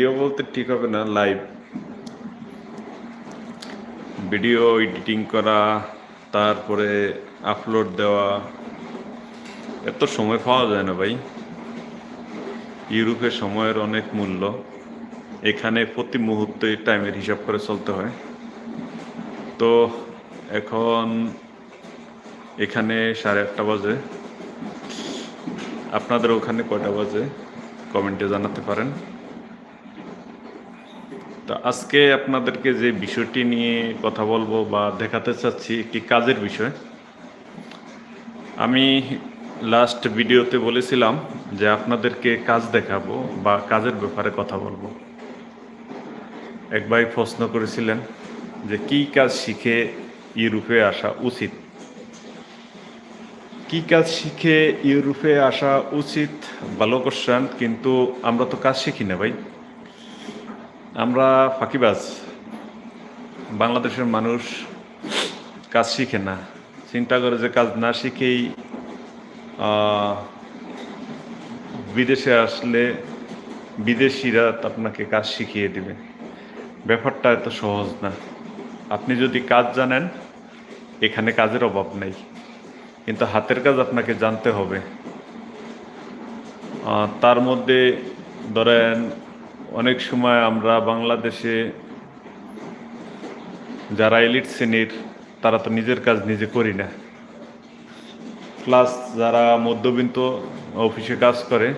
Video বলতে ঠিক হবে না লাইভ ভিডিও এডিটিং করা, তারপরে আপলোড দেওয়া, এত সময় পাওয়া যায় না ভাই। ইউরোপে সময়ের অনেক মূল্য, এখানে প্রতি মুহূর্তে টাইমের হিসাব করে চলতে হয়। তো এখন এখানে সাড়ে আটটা বাজে। আপনাদের ওখানে কয়টা বাজে? কমেন্টে জানাতে পারেন। আজকে আপনাদেরকে যে বিষয়টি নিয়ে কথা বলব বা দেখাতে চাচ্ছি একটি কাজের বিষয়। আমি লাস্ট ভিডিওতে বলেছিলাম যে আপনাদেরকে কাজ দেখাবো বা কাজের ব্যাপারে কথা বলব। এক ভাই প্রশ্ন করেছিলেন যে কি কাজ শিখে ইউরোপে আসা উচিত? কি কাজ শিখে ইউরোপে আসা উচিত? ভালো কোশ্চেন কিন্তু আমরা তো কাজ শিখি না ভাই। আমরা ফাঁকিবাজ। বাংলাদেশের মানুষ কাজ শিখে না। চিন্তা করে যে কাজ না শিখেই বিদেশে আসলে বিদেশিরা আপনাকে কাজ শিখিয়ে দিবে। ব্যাপারটা এত সহজ না। আপনি যদি কাজ জানেন, এখানে কাজের অভাব নেই। কিন্তু হাতের কাজ আপনাকে জানতে হবে। তার মধ্যে ধরেন অনেক সময় আমরা বাংলাদেশে যারা এলিট শ্রেণির, তারা তো নিজের কাজ নিজে করি না। প্লাস যারা মধ্যবিত্ত অফিসে কাজ করে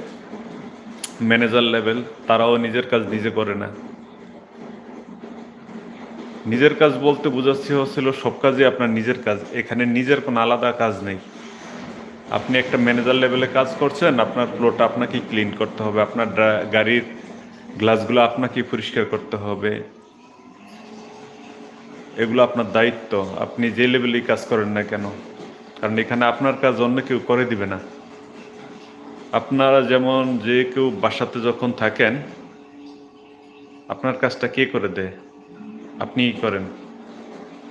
ম্যানেজার লেভেল তারাও নিজের কাজ নিজে করে না। নিজের কাজ বলতে বোঝাচ্ছি হচ্ছিল সব কাজই আপনার নিজের কাজ। এখানে নিজের কোনো আলাদা কাজ নেই। আপনি একটা ম্যানেজার লেভেলে কাজ করছেন, আপনার ফ্লোরটা আপনাকে ক্লিন করতে হবে। আপনার গাড়ির গ্লাসগুলো আপনাকে পরিষ্কার করতে হবে। এগুলো আপনার দায়িত্ব। আপনি যে লেভেলেই কাজ করেন না কেন? কারণ এখানে আপনার কাজ অন্য কেউ করে দিবে না। আপনারা যেমন যে কেউ বাসাতে যখন থাকেন, আপনার কাজটা কে করে দেয়? আপনিই করেন।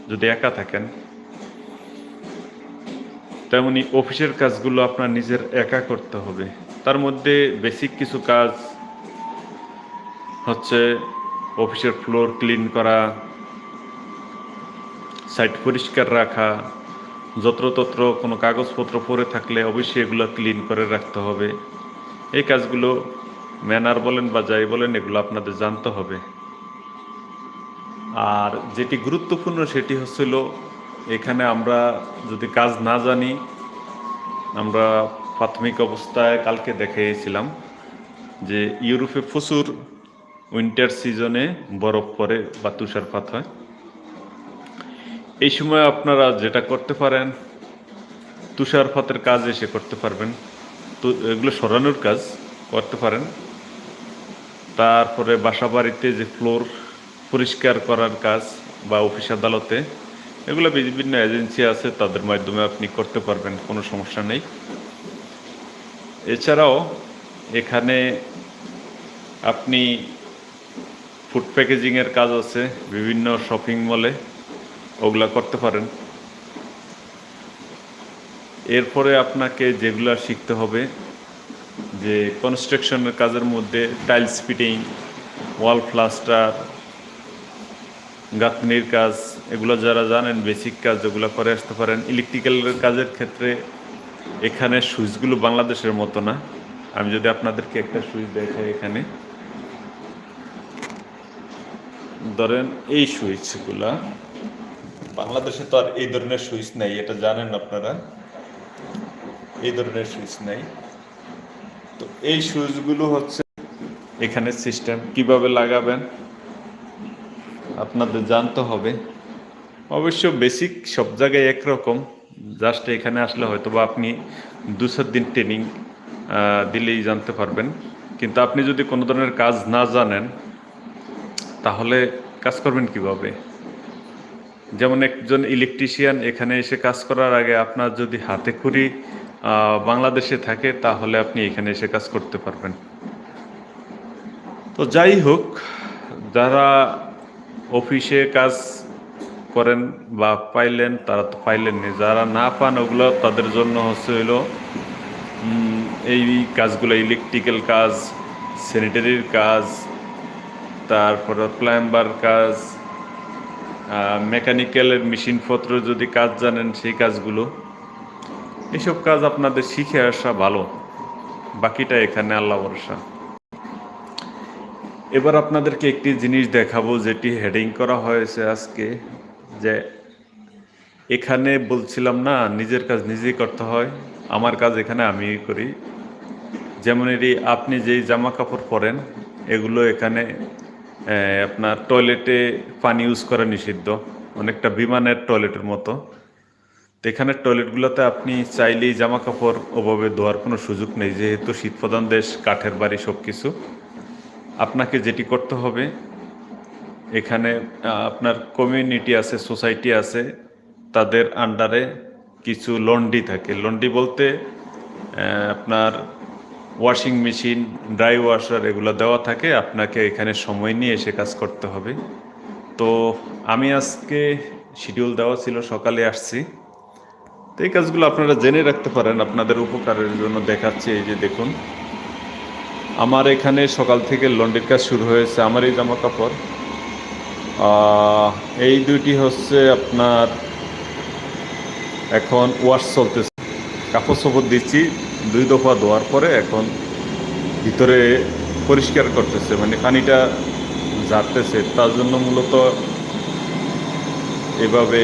যদি একা থাকেন, তেমনি অফিসের কাজগুলো আপনার নিজের একা করতে হবে। তার মধ্যে বেসিক কিছু কাজ হচ্ছে অফিসের ফ্লোর ক্লিন করা, সাইট পরিষ্কার রাখা, যত্রতত্র কোনো কাগজপত্র পড়ে থাকলে অবশ্যই এগুলো ক্লিন করে রাখতে হবে। এই কাজগুলো ম্যানার বলেন বা যাই বলেন, এগুলো আপনাদের জানতে হবে। আর যেটি গুরুত্বপূর্ণ সেটি হচ্ছিল, এখানে আমরা যদি কাজ না জানি, আমরা প্রাথমিক অবস্থায় কালকে দেখিয়েছিলাম যে ইউরোপে প্রচুর উইন্টার সিজনে বরফ পড়ে বা তুষারপাত হয়। এই সময় আপনারা যেটা করতে পারেন তুষারপাতের কাজ এসে করতে পারবেন। তো, এগুলো সরানোর কাজ করতে পারেন। তারপরে বাসা বাড়িতে যে ফ্লোর পরিষ্কার করার কাজ বা অফিস আদালতে, এগুলো বিভিন্ন এজেন্সি আছে, তাদের মাধ্যমে আপনি করতে পারবেন, কোনো সমস্যা নেই। এছাড়াও এখানে আপনি ফুড প্যাকেজিংয়ের কাজ আছে, বিভিন্ন শপিং মলে, ওগুলা করতে পারেন। এরপরে আপনাকে যেগুলা শিখতে হবে, যে কনস্ট্রাকশনের কাজের মধ্যে টাইলস ফিটিং, ওয়াল প্লাস্টার, গাঁথনির কাজ, এগুলো যারা জানেন, বেসিক কাজ যেগুলো করে আসতে পারেন। ইলেকট্রিক্যালের কাজের ক্ষেত্রে এখানে সুইচগুলো বাংলাদেশের মতো না। আমি যদি আপনাদেরকে একটা সুইচ দেখাই এখানে। ধরেন এই সুইচগুলা, বাংলাদেশে তো আর এই ধরনের সুইচ নেই, এটা জানেন আপনারা? এই ধরনের সুইচ নেই। তো এই সুইচগুলো হচ্ছে এখানে সিস্টেম, কীভাবে লাগাবেন? আপনাদের জানতে হবে। অবশ্য বেসিক সব জায়গায় একরকম, জাস্ট এখানে আসলে হয়তো বা আপনি দু চার দিন ট্রেনিং দিলেই জানতে পারবেন। কিন্তু আপনি যদি কোনো ধরনের কাজ না জানেন তাহলে কাজ করবেন কীভাবে? যেমন একজন ইলেকট্রিশিয়ান এখানে এসে কাজ করার আগে আপনার যদি হাতে খড়ি বাংলাদেশে থাকে, তাহলে আপনি এখানে এসে কাজ করতে পারবেন। তো যাই হোক, যারা অফিসে কাজ করেন বা পাইলেন, তারা তো পাইলেননি যারা না পান ওগুলো তাদের জন্য হচ্ছে হইল এই কাজগুলো ইলেকট্রিক্যাল কাজ স্যানিটারির কাজ তারপরে প্লাম্বার কাজ মেকানিক্যালের মেশিনপত্র যদি কাজ জানেন সেই কাজগুলো। এসব কাজ আপনাদের শিখে আসা ভালো। বাকিটা এখানে আল্লাহ ভরসা। এবার আপনাদেরকে একটি জিনিস দেখাবো যেটি হেডিং করা হয়েছে আজকে, যে এখানে বলছিলাম না, নিজের কাজ নিজেই করতে হয়, আমার কাজ এখানে আমিই করি। যেমন এটি আপনি যেই জামা কাপড় পরেন, এগুলো এখানে আপনার টয়লেটে পানি ইউজ করা নিষিদ্ধ। অনেকটা বিমানের টয়লেটের মতো। তো এখানে টয়লেটগুলোতে আপনি চাইলেই জামা কাপড় ওভাবে ধোয়ার কোনো সুযোগ নেই, যেহেতু শীতপ্রধান দেশ, কাঠের বাড়ি সব কিছু আপনাকে যেটি করতে হবে, এখানে আপনার কমিউনিটি আছে সোসাইটি আছে, তাদের আন্ডারে কিছু লন্ডি থাকে। লন্ডি বলতে আপনার ওয়াশিং মেশিন, ড্রাই ওয়াশার এগুলো দেওয়া থাকে। আপনাকে এখানে সময় নিয়ে এসে কাজ করতে হবে। তো আমি আজকে শিডিউল দেওয়া ছিল, সকালে আসছি। তো এই কাজগুলো আপনারা জেনে রাখতে পারেন, আপনাদের উপকারের জন্য দেখাচ্ছি। এই যে দেখুন, আমার এখানে সকাল থেকে লন্ড্রির কাজ শুরু হয়েছে। আমার এই জামা কাপড় এই দুইটি হচ্ছে আপনার এখন ওয়াশ চলতেছে। কাপড় চোপড় দিচ্ছি দুই দফা ধোয়ার পরে এখন ভিতরে পরিষ্কার করতেছে মানে পানিটা ঝাড়তেছে। তার জন্য মূলত এভাবে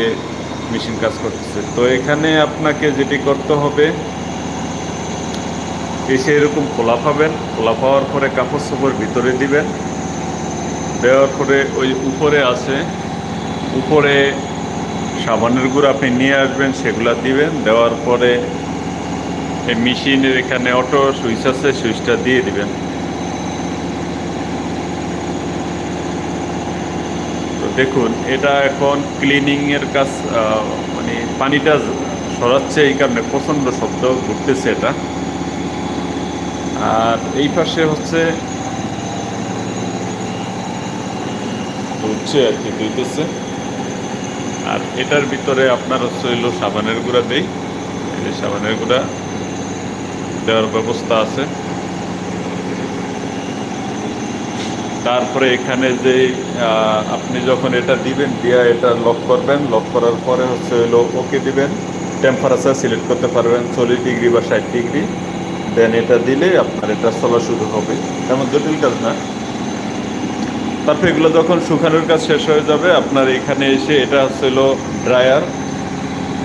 মেশিন কাজ করতেছে। তো এখানে আপনাকে যেটি করতে হবে এসে এরকম খোলা পাবেন, খোলা পাওয়ার পরে কাপড় চোপড় ভিতরে দিবেন। দেওয়ার পরে ওই উপরে আছে, উপরে সাবানের গুঁড়ো আপনি নিয়ে আসবেন, সেগুলা দিবেন। দেওয়ার পরে এই মেশিনের এখানে অটো সুইচ আছে, সুইচটা দিয়ে দিবেন। তো দেখুন, এটা এখন ক্লিনিংয়ের কাজ মানে পানিটা সরাচ্ছে এই কারণে প্রচণ্ড শব্দ ঘুরতেছে এটা। আর এই পাশে হচ্ছে ধুচ্ছে আর কি, ধুইতেছে। আর এটার ভিতরে আপনার হচ্ছে হইল সাবানের গুঁড়া দেই। সাবানের গুঁড়া। দেওয়ার ব্যবস্থা আছে। তারপরে এখানে যে আপনি যখন এটা দিবেন, দিয়া এটা লক করবেন লক করার পরে হচ্ছে হইল ওকে দিবেন। টেম্পারেচার সিলেক্ট করতে পারবেন চল্লিশ ডিগ্রি বা ষাট ডিগ্রি। দেন এটা দিলে আপনার এটা চলা শুরু হবে। তেমন জটিল কাজ না। তারপর এগুলো যখন শুকানোর কাজ শেষ হয়ে যাবে, আপনার এখানে এসে এটা হচ্ছিল ড্রায়ার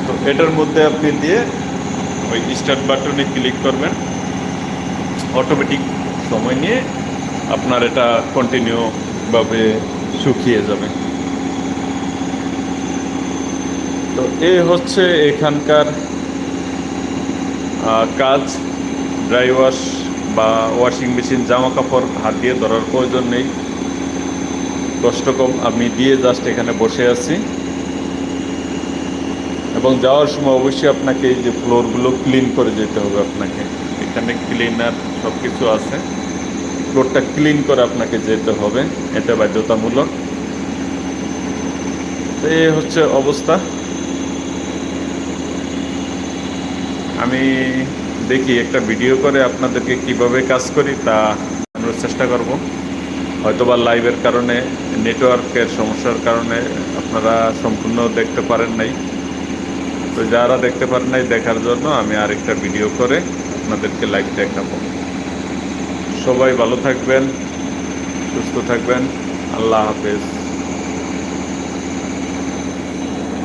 তো এটার মধ্যে আপনি দিয়ে ওই স্টার্ট বাটনে ক্লিক করবেন। অটোমেটিক সময় নিয়ে আপনার এটা কন্টিনিউভাবে শুকিয়ে যাবে। তো এ হচ্ছে এখানকার কাজ। ড্রাই ওয়াশ বা ওয়াশিং মেশিন জামা কাপড় হাত দিয়ে ধরার প্রয়োজন নেই। কষ্ট কম, আমি দিয়ে জাস্ট এখানে বসে আছি। এবং যাওয়ার সময় অবশ্যই আপনাকে এই যে ফ্লোরগুলো ক্লিন করে যেতে হবে আপনাকে। এখানে ক্লিনার সব কিছু আছে। ফ্লোরটা ক্লিন করে আপনাকে যেতে হবে। এটা বাধ্যতামূলক। তো এই হচ্ছে অবস্থা। আমি দেখি একটা ভিডিও করে আপনাদেরকে কীভাবে কাজ করি তা আমরা চেষ্টা করব। হয়তোবা লাইভের কারণে, নেটওয়ার্কের সমস্যার কারণে আপনারা সম্পূর্ণ দেখতে পারেন নাই। তো যারা দেখতে পারেন নাই দেখার জন্য আমি আরেকটা ভিডিও করে আপনাদেরকে লাইক দেখাবো। সবাই ভালো থাকবেন, সুস্থ থাকবেন। আল্লাহ হাফেজ।